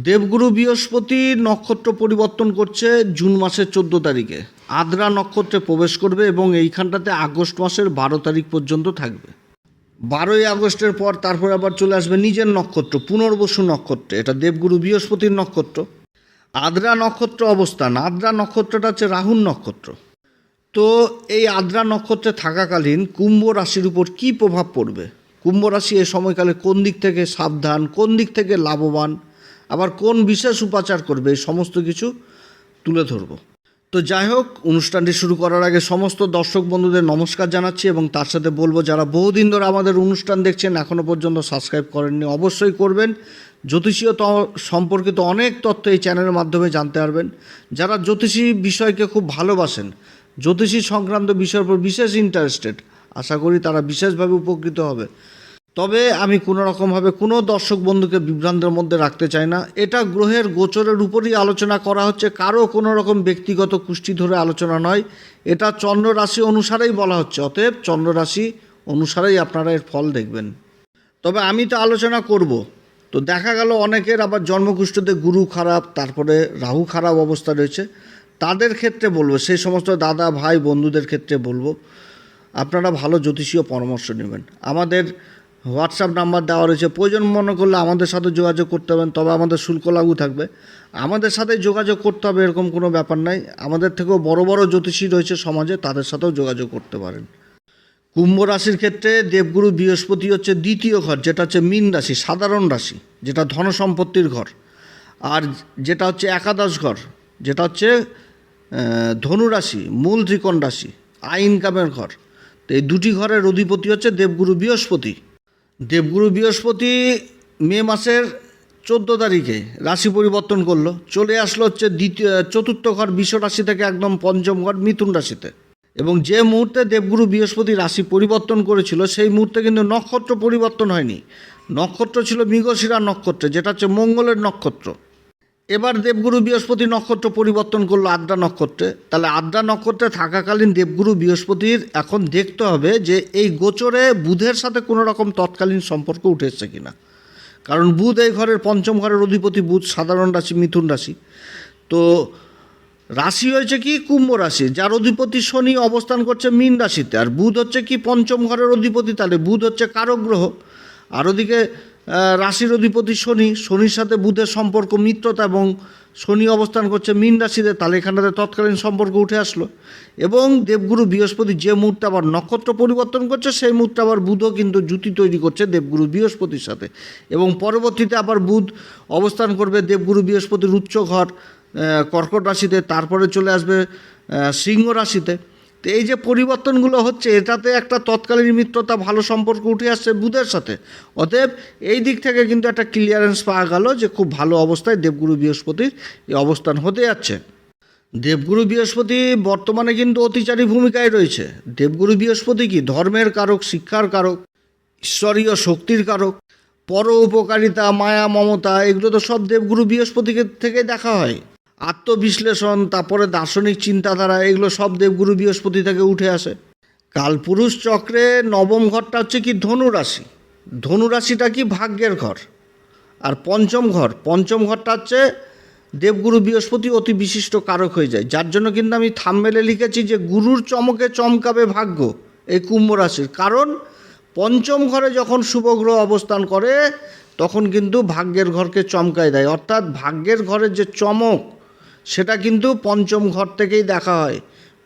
দেবগুরু বৃহস্পতি নক্ষত্র পরিবর্তন করছে জুন মাসের চোদ্দ তারিখে। আদ্রা নক্ষত্রে প্রবেশ করবে এবং এইখানটাতে আগস্ট মাসের বারো তারিখ পর্যন্ত থাকবে। বারোই আগস্টের পর তারপর আবার চলে আসবে নিজের নক্ষত্র, পুনর্বসু নক্ষত্রে। এটা দেবগুরু বৃহস্পতির নক্ষত্র। আদ্রা নক্ষত্র অবস্থান। আদ্রা নক্ষত্রটা হচ্ছে রাহুল নক্ষত্র। তো এই আদ্রা নক্ষত্রে থাকাকালীন কুম্ভ রাশির উপর কী প্রভাব পড়বে? কুম্ভ রাশি এ সময়কালে কোন দিক থেকে সাবধান, কোন দিক থেকে লাভবান? আবার কোন বিশেষ উপাচার করবে এই সমস্ত কিছু তুলে ধরব। তো যাই হোক, অনুষ্ঠানটি শুরু করার আগে সমস্ত দর্শক বন্ধুদের নমস্কার জানাচ্ছি এবং তার সাথে বলব, যারা বহুদিন ধরে আমাদের অনুষ্ঠান দেখছেন এখনও পর্যন্ত সাবস্ক্রাইব করেননি, অবশ্যই করবেন। জ্যোতিষীয় সম্পর্কিত অনেক তথ্য এই চ্যানেলের মাধ্যমে জানতে পারবেন। যারা জ্যোতিষী বিষয়কে খুব ভালোবাসেন, জ্যোতিষী সংক্রান্ত বিষয়ের উপর বিশেষ ইন্টারেস্টেড আশা করি তারা বিশেষভাবে উপকৃত হবে। তবে আমি কোনো রকমভাবে কোনো দর্শক বন্ধুকে বিভ্রান্তের মধ্যে রাখতে চাই না। এটা গ্রহের গোচরের উপরই আলোচনা করা হচ্ছে, কারও কোনো রকম ব্যক্তিগত কুষ্টি ধরে আলোচনা নয়। এটা চন্দ্র রাশি অনুসারেই বলা হচ্ছে, অতএব চন্দ্র রাশি অনুসারেই আপনারা এর ফল দেখবেন। তবে আমি তো আলোচনা করব। তো দেখা গেল অনেকের আবার জন্মকুষ্ঠতে গুরু খারাপ, তারপরে রাহু খারাপ অবস্থা রয়েছে। তাদের ক্ষেত্রে বলব, সেই সমস্ত দাদা, ভাই, বন্ধুদের ক্ষেত্রে বলব, আপনারা ভালো জ্যোতিষীয় পরামর্শ নেবেন। আমাদের হোয়াটসঅ্যাপ নাম্বার দেওয়া রয়েছে। প্রয়োজন মনে করলে আমাদের সাথে যোগাযোগ করতে হবেন তবে আমাদের শুল্ক লাগু থাকবে। আমাদের সাথে যোগাযোগ করতে হবে এরকম কোনো ব্যাপার নাই। আমাদের থেকেও বড় বড় জ্যোতিষী রয়েছে সমাজে, তাদের সাথেও যোগাযোগ করতে পারেন। কুম্ভ রাশির ক্ষেত্রে দেবগুরু বৃহস্পতি হচ্ছে দ্বিতীয় ঘর, যেটা হচ্ছে মীন রাশি, সাধারণ রাশি, যেটা ধন সম্পত্তির ঘর। আর যেটা হচ্ছে একাদশ ঘর, যেটা হচ্ছে ধনু রাশি, মূল ত্রিকোণ রাশি আই ইনকামের ঘর। তো এই দুটি ঘরের অধিপতি হচ্ছে দেবগুরু বৃহস্পতি। দেবগুরু বৃহস্পতি মে মাসের চোদ্দ তারিখে রাশি পরিবর্তন করল, চলে আসলো হচ্ছে দ্বিতীয়, চতুর্থ ঘর বিশ্ব রাশি থেকে একদম পঞ্চম ঘর মিথুন রাশিতে। এবং যে মুহূর্তে দেবগুরু বৃহস্পতি রাশি পরিবর্তন করেছিল, সেই মুহূর্তে কিন্তু নক্ষত্র পরিবর্তন হয়নি। নক্ষত্র ছিল মৃগশিরা নক্ষত্রে, যেটা হচ্ছে মঙ্গলের নক্ষত্র। এবার দেবগুরু বৃহস্পতি নক্ষত্র পরিবর্তন করল আদ্রা নক্ষত্রে। তাহলে আদ্রা নক্ষত্রে থাকাকালীন দেবগুরু বৃহস্পতির এখন দেখতে হবে যে এই গোচরে বুধের সাথে কোনো রকম তৎকালীন সম্পর্ক উঠে এসছে কিনা। কারণ বুধ এই ঘরের পঞ্চম ঘরের অধিপতি, বুধ সাধারণ রাশি, মিথুন রাশি। তো রাশি হয়েছে কি? কুম্ভ রাশি, যার অধিপতি শনি অবস্থান করছে মীন রাশিতে। আর বুধ হচ্ছে কি? পঞ্চম ঘরের অধিপতি, তাহলে বুধ হচ্ছে কারক গ্রহ আর ওদিকে রাশির অধিপতি শনি। শনির সাথে বুধের সম্পর্ক মিত্রতা এবং শনি অবস্থান করছে মীন রাশিতে, তাহলে এখানটাতে তৎকালীন সম্পর্ক উঠে আসলো। এবং দেবগুরু বৃহস্পতি যে মুহূর্তে আবার নক্ষত্র পরিবর্তন করছে, সেই মুহূর্তে আবার বুধও কিন্তু জুতি তৈরি করছে দেবগুরু বৃহস্পতির সাথে। এবং পরবর্তীতে আবার বুধ অবস্থান করবে দেবগুরু বৃহস্পতির উচ্চ ঘর কর্কট রাশিতে, তারপরে চলে আসবে সিংহ রাশিতে। তো এই যে পরিবর্তনগুলো হচ্ছে, এটাতে একটা তৎকালীন মিত্রতা, ভালো সম্পর্ক উঠে আসছে বুধের সাথে। অতএব এই দিক থেকে কিন্তু একটা ক্লিয়ারেন্স পাওয়া গেল যে খুব ভালো অবস্থায় দেবগুরু বৃহস্পতির এই অবস্থান হতে যাচ্ছে। দেবগুরু বৃহস্পতি বর্তমানে কিন্তু অতিচারী ভূমিকায় রয়েছে। দেবগুরু বৃহস্পতি কি? ধর্মের কারক, শিক্ষার কারক, ঈশ্বরীয় শক্তির কারক পর উপকারিতা মায়া, মমতা, এগুলো তো সব দেবগুরু বৃহস্পতিকে থেকে দেখা হয়। আত্মবিশ্লেষণ, তারপরে দার্শনিক চিন্তাধারা, এগুলো সব দেবগুরু বৃহস্পতি থেকে উঠে আসে। কালপুরুষ চক্রে নবম ঘরটা হচ্ছে কি ধনুরাশি। ধনুরাশিটা কি ভাগ্যের ঘর। আর পঞ্চম ঘর, পঞ্চম ঘরটা হচ্ছে দেবগুরু বৃহস্পতি অতি বিশিষ্ট কারক হয়ে যায়। যার জন্য কিন্তু আমি থামমেলে লিখেছি যে গুরুর চমকে চমকাবে ভাগ্য এই কুম্ভ রাশির। কারণ পঞ্চম ঘরে যখন শুভগ্রহ অবস্থান করে, তখন কিন্তু ভাগ্যের ঘরকে চমকায় দেয়। অর্থাৎ ভাগ্যের ঘরের যে চমক সেটা কিন্তু পঞ্চম ঘর থেকেই দেখা হয়।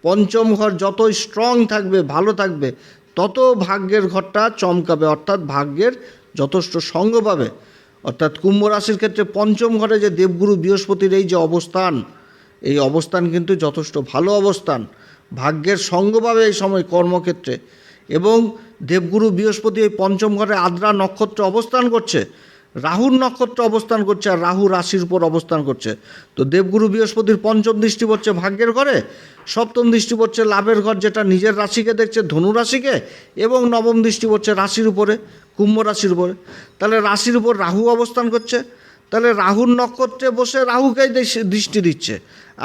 পঞ্চম ঘর যত স্ট্রং থাকবে, ভালো থাকবে, তত ভাগ্যের ঘরটা চমকাবে, অর্থাৎ ভাগ্যের যথেষ্ট সঙ্গ পাবে। অর্থাৎ কুম্ভ রাশির ক্ষেত্রে পঞ্চম ঘরে যে দেবগুরু বৃহস্পতির এই যে অবস্থান, এই অবস্থান কিন্তু যথেষ্ট ভালো অবস্থান। ভাগ্যের সঙ্গ পাবে এই সময় কর্মক্ষেত্রে এবং দেবগুরু বৃহস্পতি এই পঞ্চম ঘরে আদ্রা নক্ষত্রে অবস্থান করছে। রাহুর নক্ষত্র অবস্থান করছে আর রাহু রাশির উপর অবস্থান করছে। তো দেবগুরু বৃহস্পতির পঞ্চম দৃষ্টি পড়ছে ভাগ্যের ঘরে, সপ্তম দৃষ্টি পড়ছে লাভের ঘর যেটা নিজের রাশিকে দেখছে ধনু রাশিকে, এবং নবম দৃষ্টি পড়ছে রাশির উপরে, কুম্ভ রাশির উপরে। তাহলে রাশির উপর রাহু অবস্থান করছে, তাহলে রাহুর নক্ষত্রে বসে রাহুকেই দৃষ্টি দিচ্ছে।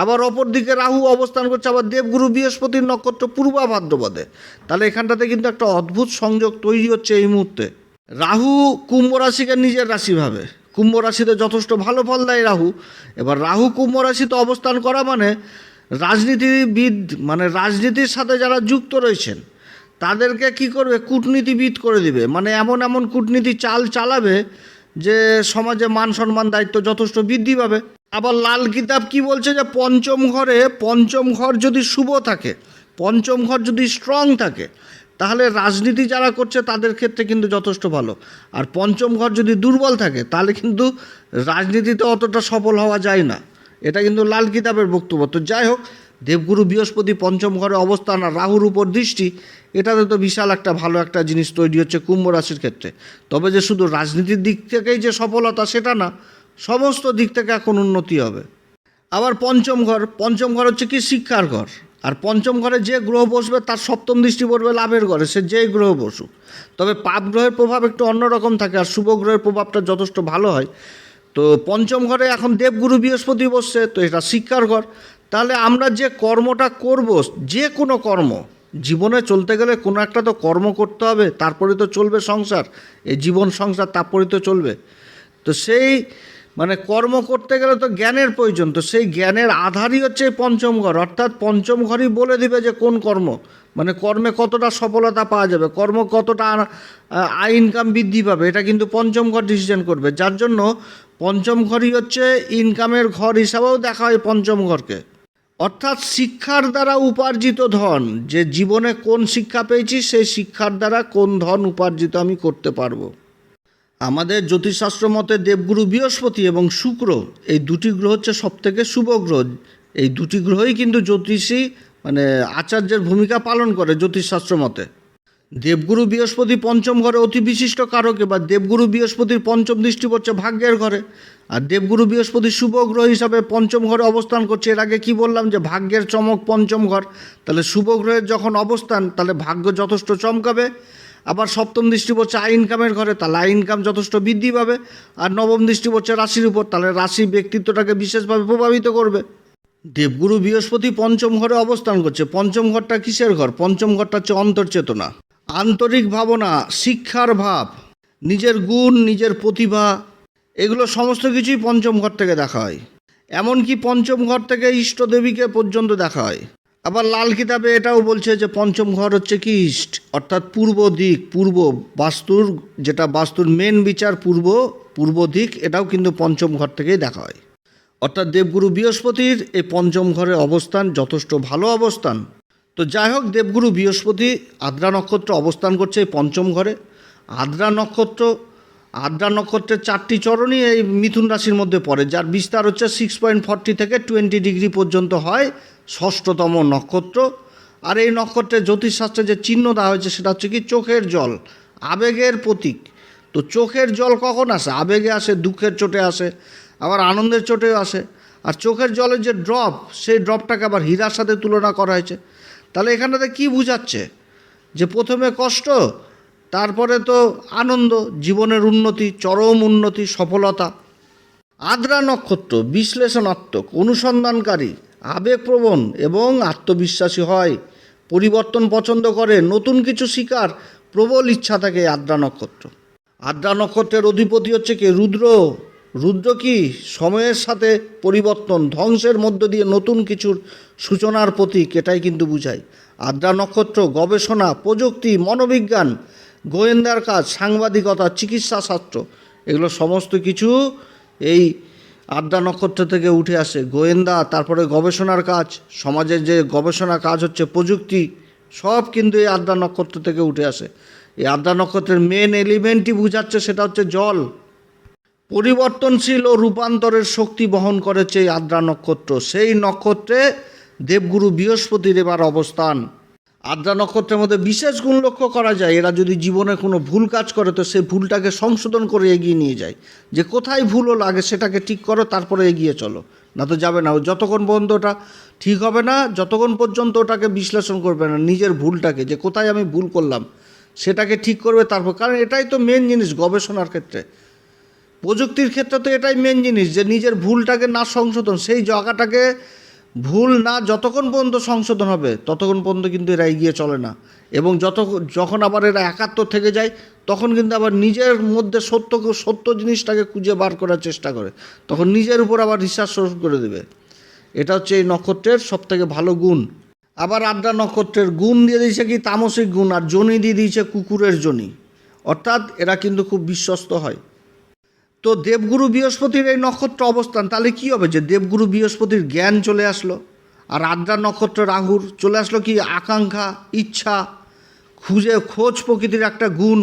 আবার অপর দিকে রাহু অবস্থান করছে, আবার দেবগুরু বৃহস্পতির নক্ষত্র পূর্বা ভাদ্রপদে তাহলে এখানটাতে কিন্তু একটা অদ্ভুত সংযোগ তৈরি হচ্ছে এই মুহূর্তে। রাহু কুম্ভ রাশিকে নিজের রাশি ভাবে। কুম্ভ রাশিতে যথেষ্ট ভালো ফল দেয় রাহু। এবার রাহু কুম্ভ রাশিতে অবস্থান করা মানে রাজনীতিবিদ মানে রাজনীতির সাথে যারা যুক্ত রয়েছেন, তাদেরকে কি করবে? কূটনীতিবিদ করে দিবে। মানে এমন এমন কূটনীতি চাল চালাবে যে সমাজে মান সম্মান দায়িত্ব যথেষ্ট বৃদ্ধি পাবে। আবার লাল কিতাব কি বলছে যে পঞ্চম ঘরে, পঞ্চম ঘর যদি শুভ থাকে, পঞ্চম ঘর যদি স্ট্রং থাকে তাহলে রাজনীতি যারা করছে তাদের ক্ষেত্রে কিন্তু যথেষ্ট ভালো। আর পঞ্চম ঘর যদি দুর্বল থাকে, তাহলে কিন্তু রাজনীতিতে অতটা সফল হওয়া যায় না। এটা কিন্তু লাল কিতাবের বক্তব্য। তো যাই হোক, দেবগুরু বৃহস্পতি পঞ্চম ঘরে অবস্থান আর রাহুর উপর দৃষ্টি, এটাতে তো বিশাল একটা ভালো একটা জিনিস তৈরি হচ্ছে কুম্ভ রাশির ক্ষেত্রে। তবে যে শুধু রাজনীতির দিক থেকেই যে সফলতা সেটা না, সমস্ত দিক থেকে এখন উন্নতি হবে। আবার পঞ্চম ঘর পঞ্চম ঘর হচ্ছে কি শিক্ষার ঘর। আর পঞ্চম ঘরে যে গ্রহ বসবে তার সপ্তম দৃষ্টি পড়বে লাভের ঘরে, সে যেই গ্রহ বসুক। তবে পাপ গ্রহের প্রভাব একটু অন্যরকম থাকে আর শুভ গ্রহের প্রভাবটা যথেষ্ট ভালো হয়। তো পঞ্চম ঘরে এখন দেবগুরু বৃহস্পতি বসছে, তো এটা শিক্ষার ঘর। তাহলে আমরা যে কর্মটা করব, যে কোনো কর্ম, জীবনে চলতে গেলে কোনো একটা তো কর্ম করতে হবে, তারপরে তো চলবে সংসার। এই জীবন সংসার তারপরে তো চলবে। তো সেই মানে কর্ম করতে গেলে তো জ্ঞানের প্রয়োজন, তো সেই জ্ঞানের আধারই হচ্ছে পঞ্চম ঘর। অর্থাৎ পঞ্চম ঘরই বলে দিবে যে কোন কর্ম। মানে কর্মে কতটা সফলতা পাওয়া যাবে, কর্ম কতটা আয় ইনকাম বৃদ্ধি পাবে, এটা কিন্তু পঞ্চম ঘর ডিসিশন করবে। যার জন্য পঞ্চম ঘরই হচ্ছে ইনকামের ঘর হিসাবেও দেখা হয় পঞ্চম ঘরকে। অর্থাৎ শিক্ষার দ্বারা উপার্জিত ধন, যে জীবনে কোন শিক্ষা পেয়েছি, সেই শিক্ষার দ্বারা কোন ধন উপার্জিত আমি করতে পারব। আমাদের জ্যোতিষশাস্ত্র মতে দেবগুরু বৃহস্পতি এবং শুক্র, এই দুটি গ্রহ হচ্ছে সবথেকে শুভ গ্রহ। এই দুটি গ্রহই কিন্তু জ্যোতিষী মানে আচার্যের ভূমিকা পালন করে জ্যোতিষশাস্ত্র মতে। দেবগুরু বৃহস্পতি পঞ্চম ঘরে অতি বিশিষ্ট কারক, এবার দেবগুরু বৃহস্পতির পঞ্চম দৃষ্টি পড়ছে ভাগ্যের ঘরে। আর দেবগুরু বৃহস্পতি শুভ গ্রহ হিসাবে পঞ্চম ঘরে অবস্থান করছে। এর আগে কি বললাম যে ভাগ্যের চমক পঞ্চম ঘর? তাহলে শুভ গ্রহের যখন অবস্থান, তাহলে ভাগ্য যথেষ্ট চমকাবে। আবার সপ্তম দৃষ্টি পড়ছে আয় ইনকামের ঘরে, তাহলে আয় ইনকাম যথেষ্ট বৃদ্ধি পাবে। আর নবম দৃষ্টি পড়ছে রাশির উপর, তাহলে রাশি ব্যক্তিত্বটাকে বিশেষভাবে প্রভাবিত করবে। দেবগুরু বৃহস্পতি পঞ্চম ঘরে অবস্থান করছে। পঞ্চম ঘরটা কিসের ঘর? পঞ্চম ঘরটা হচ্ছে অন্তর্চেতনা। আন্তরিক ভাবনা, শিক্ষার ভাব, নিজের গুণ, নিজের প্রতিভা, এগুলো সমস্ত কিছুই পঞ্চম ঘর থেকে দেখা হয়। এমনকি পঞ্চম ঘর থেকে ইষ্টদেবীকে পর্যন্ত দেখা হয়। আবার লাল কিতাবে এটাও বলছে যে পঞ্চম ঘর হচ্ছে কি ইষ্ট অর্থাৎ পূর্ব দিক, পূর্ব বাস্তুর, যেটা বাস্তুর মেন বিচার পূর্ব পূর্ব দিক, এটাও কিন্তু পঞ্চম ঘর থেকেই দেখা হয়। অর্থাৎ দেবগুরু বৃহস্পতির এই পঞ্চম ঘরে অবস্থান যথেষ্ট ভালো অবস্থান। তো যাই হোক, দেবগুরু বৃহস্পতি আদ্রা নক্ষত্র অবস্থান করছে এই পঞ্চম ঘরে। আদ্রা নক্ষত্র, আদ্রা নক্ষত্রের চারটি চরণই এই মিথুন রাশির মধ্যে পড়ে, যার বিস্তার হচ্ছে সিক্স পয়েন্ট ফর্টি থেকে টোয়েন্টি ডিগ্রি পর্যন্ত হয়। ষষ্ঠতম নক্ষত্র। আর এই নক্ষত্রের জ্যোতিষশাস্ত্রে যে চিহ্ন দেওয়া হয়েছে সেটা হচ্ছে কি চোখের জল, আবেগের প্রতীক। তো চোখের জল কখন আসে? আবেগে আসে, দুঃখের চোটে আসে, আবার আনন্দের চোটেও আসে। আর চোখের জলের যে ড্রপ সেই ড্রপটাকে আবার হীরার সাথে তুলনা করা হয়েছে। তাহলে এখানটাতে কী বুঝাচ্ছে? যে প্রথমে কষ্ট, তারপরে তো আনন্দ, জীবনের উন্নতি, চরম উন্নতি, সফলতা। আদ্রা নক্ষত্র বিশ্লেষণাত্মক, অনুসন্ধানকারী আবেগপ্রবণ এবং আত্মবিশ্বাসী হয়। পরিবর্তন পছন্দ করে, নতুন কিছু শিকার, প্রবল ইচ্ছা থাকে আদ্রা নক্ষত্র। আদ্রা নক্ষত্রের অধিপতি হচ্ছে কি? রুদ্র। রুদ্র কি? সময়ের সাথে পরিবর্তন, ধ্বংসের মধ্য দিয়ে নতুন কিছুর সূচনার প্রতীক, এটাই কিন্তু বুঝায়। আদ্রা নক্ষত্র গবেষণা, প্রযুক্তি, মনোবিজ্ঞান, গোয়েন্দার কাজ, সাংবাদিকতা, চিকিৎসা শাস্ত্র, এগুলো সমস্ত কিছু এই আদ্রা নক্ষত্র থেকে উঠে আসে গোয়েন্দা, তারপরে গবেষণার কাজ, সমাজের যে গবেষণা কাজ হচ্ছে প্রযুক্তি, সব কিন্তু এই আদ্রা নক্ষত্র থেকে উঠে আসে। এই আদ্রা নক্ষত্রের মেন এলিমেন্টই বুঝাচ্ছে সেটা হচ্ছে জল। পরিবর্তনশীল ও রূপান্তরের শক্তি বহন করেছে এই আদ্রা নক্ষত্র। সেই নক্ষত্রে দেবগুরু বৃহস্পতির এবার অবস্থান। আদ্রা নক্ষত্রের মধ্যে বিশেষ গুণ লক্ষ্য করা যায়, এরা যদি জীবনে কোনো ভুল কাজ করে, তো সেই ভুলটাকে সংশোধন করে এগিয়ে নিয়ে যায়। যে কোথায় ভুল হলো আগে সেটাকে ঠিক করো, তারপরে এগিয়ে চলো। না তো যাবে না, ও যতক্ষণ পর্যন্ত ওটা ঠিক হবে না, যতক্ষণ পর্যন্ত ওটাকে বিশ্লেষণ করবে না, নিজের ভুলটাকে, যে কোথায় আমি ভুল করলাম, সেটাকে ঠিক করবে, তারপর, কারণ এটাই তো মেন জিনিস গবেষণার ক্ষেত্রে। প্রযুক্তির ক্ষেত্রে তো এটাই মেন জিনিস, যে নিজের ভুলটাকে না সংশোধন, সেই জায়গাটাকে ভুল না, যতক্ষণ পর্যন্ত সংশোধন হবে, ততক্ষণ পর্যন্ত কিন্তু এরা এগিয়ে চলে না। এবং যত, যখন আবার এরা একাত্তর থেকে যায়, তখন কিন্তু আবার নিজের মধ্যে সত্য সত্য জিনিসটাকে খুঁজে বার করার চেষ্টা করে। তখন নিজের উপর আবার রিসার্চ শুরু করে দেবে। এটা হচ্ছে এই নক্ষত্রের সবথেকে ভালো গুণ। আবার আড্ডা নক্ষত্রের গুণ দিয়ে দিয়েছে কি? তামসিক গুণ। আর জনি দিয়ে দিয়েছে কুকুরের জনি। অর্থাৎ এরা কিন্তু খুব বিশ্বস্ত হয়। তো দেবগুরু বৃহস্পতির এই নক্ষত্র অবস্থান, তাহলে কি হবে যে দেবগুরু বৃহস্পতির জ্ঞান চলে আসলো, আর আদ্রা নক্ষত্র রাহুর চলে আসলো কি? আকাঙ্ক্ষা, ইচ্ছা, খুঁজে খোঁজ প্রকৃতির একটা গুণ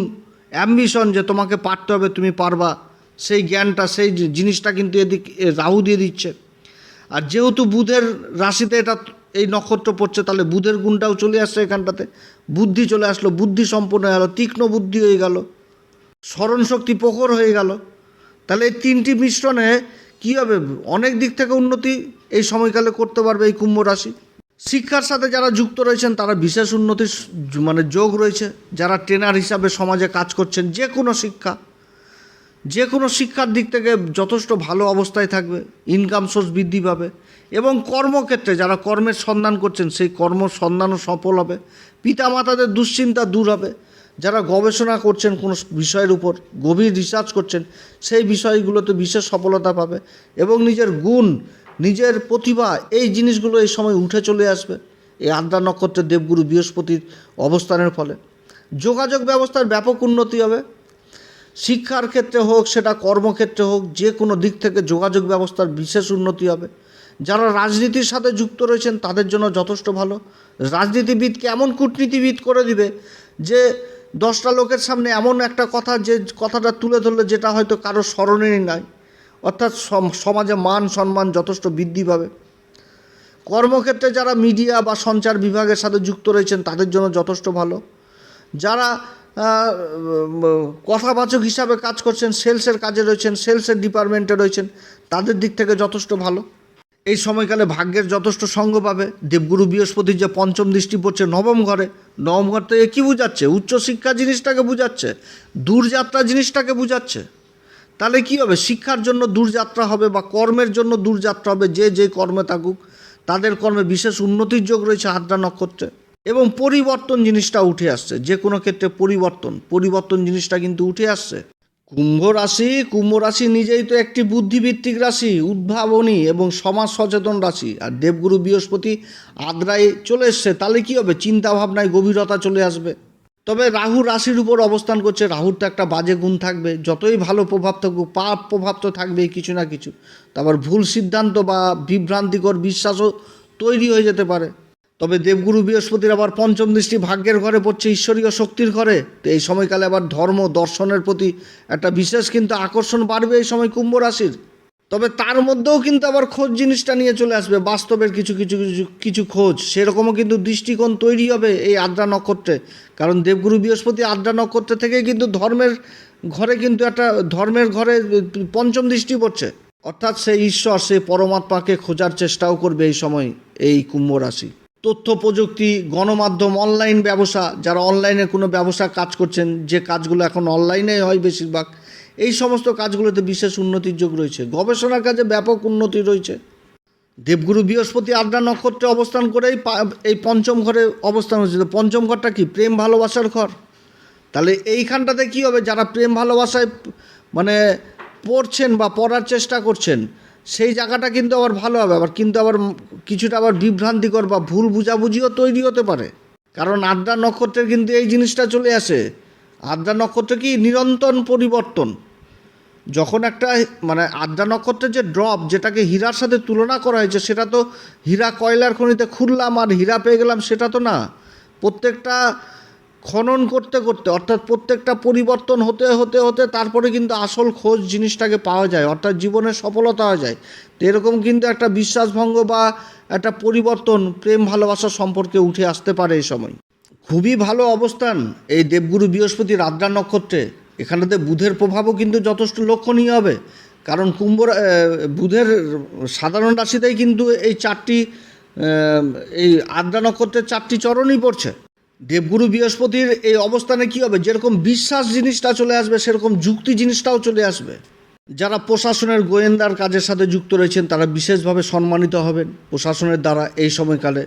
অ্যাম্বিশন যে তোমাকে পারতে হবে, তুমি পারবা। সেই জ্ঞানটা, সেই জিনিসটা কিন্তু এদিক রাহু দিয়ে দিচ্ছে। আর যেহেতু বুধের রাশিতে এটা এই নক্ষত্র পড়ছে, তাহলে বুধের গুণটাও চলে আসছে এখানটাতে। বুদ্ধি চলে আসলো, বুদ্ধি সম্পন্ন হয়ে গেলো, তীক্ষ্ণ বুদ্ধি হয়ে গেল, স্মরণশক্তি প্রখর হয়ে গেল। তাহলে এই তিনটি মিশ্রণে কী হবে? অনেক দিক থেকে উন্নতি এই সময়কালে করতে পারবে এই কুম্ভ রাশি। শিক্ষার সাথে যারা যুক্ত রয়েছেন, তারা বিশেষ উন্নতির মানে যোগ রয়েছে। যারা ট্রেনার হিসাবে সমাজে কাজ করছেন, যে কোনো শিক্ষা। যে কোনো শিক্ষার দিক থেকে যথেষ্ট ভালো অবস্থায় থাকবে ইনকাম সোর্স বৃদ্ধি পাবে এবং কর্মক্ষেত্রে যারা কর্মের সন্ধান করছেন, সেই কর্ম সন্ধানও সফল হবে। পিতামাতাদের দুশ্চিন্তা দূর হবে। যারা গবেষণা করছেন কোনো বিষয়ের উপর, গভীর রিসার্চ করছেন, সেই বিষয়গুলোতে বিশেষ সফলতা পাবে এবং নিজের গুণ, নিজের প্রতিভা, এই জিনিসগুলো এই সময় উঠে চলে আসবে। এই আদ্রা নক্ষত্রের দেবগুরু বৃহস্পতির অবস্থানের ফলে। যোগাযোগ ব্যবস্থার ব্যাপক উন্নতি হবে। শিক্ষার ক্ষেত্রে হোক, সেটা কর্মক্ষেত্রে হোক, যে কোনো দিক থেকে যোগাযোগ ব্যবস্থার বিশেষ উন্নতি হবে। যারা রাজনীতির সাথে যুক্ত রয়েছেন, তাদের জন্য যথেষ্ট ভালো। রাজনীতিবিদকে এমন কূটনীতিবিদ করে দিবে যে দশটা লোকের সামনে এমন একটা কথা যে কথাটা তুলে ধরলে যেটা হয়তো কারও স্মরণেরই নাই। অর্থাৎ সম- সমাজে মান সম্মান যথেষ্ট বৃদ্ধি পাবে। কর্মক্ষেত্রে যারা মিডিয়া বা সঞ্চার বিভাগের সাথে যুক্ত রয়েছেন, তাদের জন্য যথেষ্ট ভালো। যারা কথাবাচক হিসাবে কাজ করছেন, সেলসের কাজে রয়েছেন, সেলসের ডিপার্টমেন্টে রয়েছেন, তাদের দিক থেকে যথেষ্ট ভালো। এই সময়কালে ভাগ্যের যথেষ্ট সঙ্গ পাবে। দেবগুরু বৃহস্পতির যে পঞ্চম দৃষ্টি পড়ছে নবম ঘরে। নবম ঘর থেকে কী বুঝাচ্ছে? উচ্চশিক্ষা জিনিসটাকে বুঝাচ্ছে? দূরযাত্রা জিনিসটাকে বুঝাচ্ছে? তাহলে কি হবে? শিক্ষার জন্য দূরযাত্রা হবে বা কর্মের জন্য দূরযাত্রা হবে, যে যে কর্মে থাকুক, তাদের কর্মে বিশেষ উন্নতির যোগ রয়েছে আদ্রা নক্ষত্রে। এবং পরিবর্তন জিনিসটা উঠে আসছে, যে কোনো ক্ষেত্রে পরিবর্তন। পরিবর্তন জিনিসটা কিন্তু উঠে আসছে। কুম্ভ রাশি কুম্ভ রাশি নিজেই তো একটি বুদ্ধিভিত্তিক রাশি, উদ্ভাবনী এবং সমাজ সচেতন রাশি। আর দেবগুরু বৃহস্পতি আদ্রায় চলে এসছে, তাহলে কী হবে? চিন্তা ভাবনায় গভীরতা চলে আসবে। তবে রাহু রাশির উপর অবস্থান করছে, রাহুর তো একটা বাজে গুণ থাকবে, যতই ভালো প্রভাব থাকুক, পাপ প্রভাব তো থাকবেই কিছু না কিছু। তারপর ভুল সিদ্ধান্ত বা বিভ্রান্তিকর বিশ্বাসও তৈরি হয়ে যেতে পারে। তবে দেবগুরু বৃহস্পতির আবার পঞ্চম দৃষ্টি ভাগ্যের ঘরে পড়ছে ঈশ্বরীয় শক্তির ঘরে। তো এই সময়কালে আবার ধর্ম দর্শনের প্রতি একটা বিশেষ কিন্তু আকর্ষণ বাড়বে এই সময় কুম্ভ রাশির। তবে তার মধ্যেও কিন্তু আবার খোঁজ জিনিসটা নিয়ে চলে আসবে, বাস্তবের কিছু কিছু কিছু কিছু খোঁজ। সেরকমও কিন্তু দৃষ্টিকোণ তৈরি হবে এই আদ্রা নক্ষত্রে। কারণ দেবগুরু বৃহস্পতি আদ্রা নক্ষত্রে থেকে কিন্তু ধর্মের ঘরে কিন্তু একটা ধর্মের ঘরে পঞ্চম দৃষ্টি পড়ছে। অর্থাৎ সেই ঈশ্বর, সেই পরমাত্মাকে খোঁজার চেষ্টাও করবে এই সময় এই কুম্ভ রাশি। তথ্য প্রযুক্তি, গণমাধ্যম অনলাইন ব্যবসা, যারা অনলাইনে কোনো ব্যবসা কাজ করছেন, যে কাজগুলো এখন অনলাইনে হয় বেশিরভাগ, এই সমস্ত কাজগুলোতে বিশেষ উন্নতির যোগ রয়েছে। গবেষণার কাজে ব্যাপক উন্নতি রয়েছে। দেবগুরু বৃহস্পতি আড্ডা নক্ষত্রে অবস্থান করেই এই পঞ্চম ঘরে অবস্থান হয়েছে। তো পঞ্চম ঘরটা কি? প্রেম ভালোবাসার ঘর। তাহলে এইখানটাতে কি হবে? যারা প্রেম ভালোবাসায় মানে পড়ছেন বা পড়ার চেষ্টা করছেন সেই জায়গাটা কিন্তু আবার ভালো হবে, আবার কিন্তু আবার কিছুটা আবার বিভ্রান্তিকর বা ভুল বুঝাবুঝিও তৈরি হতে পারে। কারণ আদ্রা নক্ষত্রের কিন্তু এই জিনিসটা চলে আসে। আদ্রা নক্ষত্র কি নিরন্তর পরিবর্তন। যখন একটা মানে আদ্রা নক্ষত্রের যে ড্রপ যেটাকে হীরার সাথে তুলনা করা হয়েছে, সেটা তো হীরা কয়লার খনিতে খুললাম আর হীরা পেয়ে গেলাম সেটা তো না। প্রত্যেকটা খনন করতে করতে, অর্থাৎ প্রত্যেকটা পরিবর্তন হতে হতে হতে তারপরে কিন্তু আসল খোঁজ জিনিসটাকে পাওয়া যায়, অর্থাৎ জীবনের সফলতা হওয়া যায়। তো এরকম কিন্তু একটা বিশ্বাসভঙ্গ বা একটা পরিবর্তন, প্রেম ভালোবাসা সম্পর্কে উঠে আসতে পারে এই সময়। খুবই ভালো অবস্থান এই দেবগুরু বৃহস্পতির আদ্রা নক্ষত্রে। এখানেতে বুধের প্রভাবও কিন্তু যথেষ্ট লক্ষণীয় হবে, কারণ কুম্ভ বুধের সাধারণ রাশিতেই কিন্তু এই চারটি এই আদ্রা নক্ষত্রের চারটি চরণই পড়ছে। দেবগুরু বৃহস্পতির এই অবস্থানে কি হবে? যেরকম বিশ্বাস জিনিসটা চলে আসবে, সেরকম যুক্তি জিনিসটাও চলে আসবে। যারা প্রশাসনের গোয়েন্দার কাজের সাথে যুক্ত রয়েছেন, তারা বিশেষভাবে সম্মানিত হবেন প্রশাসনের দ্বারা এই সময়কালে।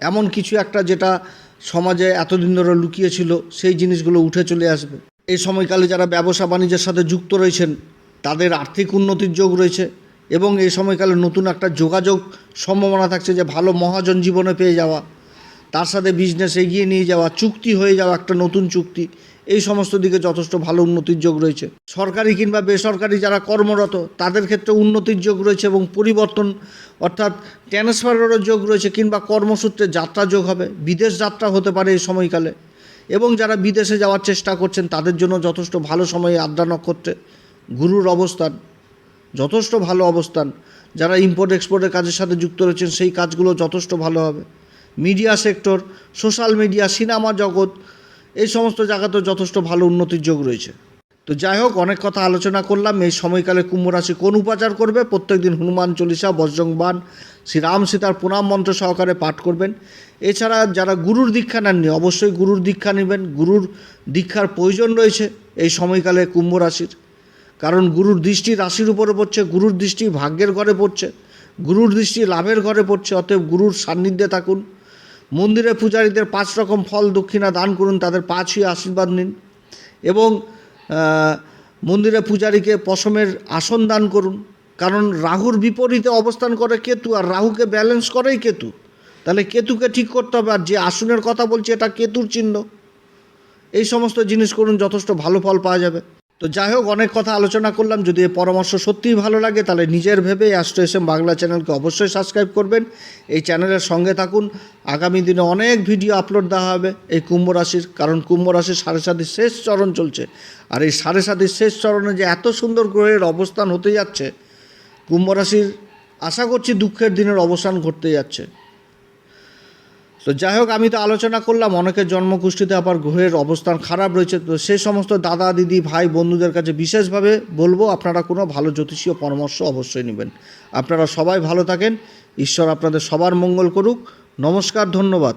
এমন কিছু একটা যেটা সমাজে এতদিন ধরে লুকিয়েছিল, সেই জিনিসগুলো উঠে চলে আসবে। এই সময়কালে যারা ব্যবসা বাণিজ্যের সাথে যুক্ত রয়েছেন, তাদের আর্থিক উন্নতির যোগ রয়েছে এবং এই সময়কালে নতুন একটা যোগাযোগ সম্ভাবনা থাকছে যে ভালো মহাজন জীবনে পেয়ে যাওয়া। তার সাথে বিজনেস এগিয়ে নিয়ে যাওয়া, চুক্তি হয়ে যাওয়া, একটা নতুন চুক্তি, এই সমস্ত দিকে যথেষ্ট ভালো উন্নতির যোগ রয়েছে। সরকারি কিংবা বেসরকারি যারা কর্মরত, তাদের ক্ষেত্রে উন্নতির যোগ রয়েছে এবং পরিবর্তন, অর্থাৎ ট্রান্সফারেরও যোগ রয়েছে কিংবা কর্মসূত্রে যাত্রা যোগ হবে। বিদেশ যাত্রা হতে পারে এই সময়কালে। এবং যারা বিদেশে যাওয়ার চেষ্টা করছেন, তাদের জন্য যথেষ্ট ভালো সময় আদ্রা নক্ষত্রে গুরুর অবস্থান, যথেষ্ট ভালো অবস্থান। যারা ইম্পোর্ট এক্সপোর্টের কাজের সাথে যুক্ত রয়েছেন, সেই কাজগুলো যথেষ্ট ভালো হবে। Media sector, social media, cinema জগৎ, এই সমস্ত জায়গাতেও যথেষ্ট ভালো উন্নতির যোগ রয়েছে। তো যাই হোক, অনেক কথা আলোচনা করলাম। এই সময়কালে কুম্ভ রাশি কোন উপাচার করবে? প্রত্যেকদিন হনুমান চল্লিশা বজ্রংবান শ্রীরাম সীতার প্রণাম মন্ত্র সহকারে পাঠ করবেন। এছাড়া যারা গুরুর দীক্ষা নেননি, অবশ্যই গুরুর দীক্ষা নেবেন। গুরুর দীক্ষার প্রয়োজন রয়েছে এই সময়কালে কুম্ভ রাশির। কারণ গুরুর দৃষ্টি রাশির উপরে পড়ছে, গুরুর দৃষ্টি ভাগ্যের ঘরে পড়ছে, গুরুর দৃষ্টি লাভের ঘরে পড়ছে, অতএব গুরুর সান্নিধ্যে থাকুন। মন্দিরে পূজারীদের পাঁচ রকম ফল দক্ষিণা দান করুন, তাদের পাঁচ হয়ে আশীর্বাদ নিন। এবং মন্দিরে পূজারীকে পশমের আসন দান করুন। কারণ রাহুর বিপরীতে অবস্থান করে কেতু, আর রাহুকে ব্যালেন্স করেই কেতু। তাহলে কেতুকে ঠিক করতে হবে, আর যে আসনের কথা বলছি, এটা কেতুর চিহ্ন। এই সমস্ত জিনিস করুন, যথেষ্ট ভালো ফল পাওয়া যাবে। তো যাই হোক, অনেক কথা আলোচনা করলাম। যদি এই পরামর্শ সত্যিই ভালো লাগে, তাহলে নিজের ভেবে অ্যাস্ট্রো এস বাংলা চ্যানেলকে অবশ্যই সাবস্ক্রাইব করবেন। এই চ্যানেলের সঙ্গে থাকুন। আগামী দিনে অনেক ভিডিও আপলোড দেওয়া হবে এই কুম্ভ রাশির, কারণ কুম্ভ রাশির সাড়ে সাতির শেষ চরণ চলছে। আর এই সাড়ে সাতির শেষ চরণে যে এত সুন্দর গ্রহের অবস্থান হতে যাচ্ছে, কুম্ভ রাশির আশা করছি দুঃখের দিনের অবসান ঘটতে যাচ্ছে। তো যাই হোক, আমি তো আলোচনা করলাম অনেকের জন্মকুষ্ঠিতে আবার গ্রহের অবস্থান খারাপ রয়েছে। তো সে সমস্ত দাদা, দিদি, ভাই, বন্ধুদের কাছে বিশেষভাবে বলব, আপনারা কোনো ভালো জ্যোতিষীয় পরামর্শ অবশ্যই নেবেন। আপনারা সবাই ভালো থাকেন। ঈশ্বর আপনাদের সবার মঙ্গল করুক। নমস্কার, ধন্যবাদ।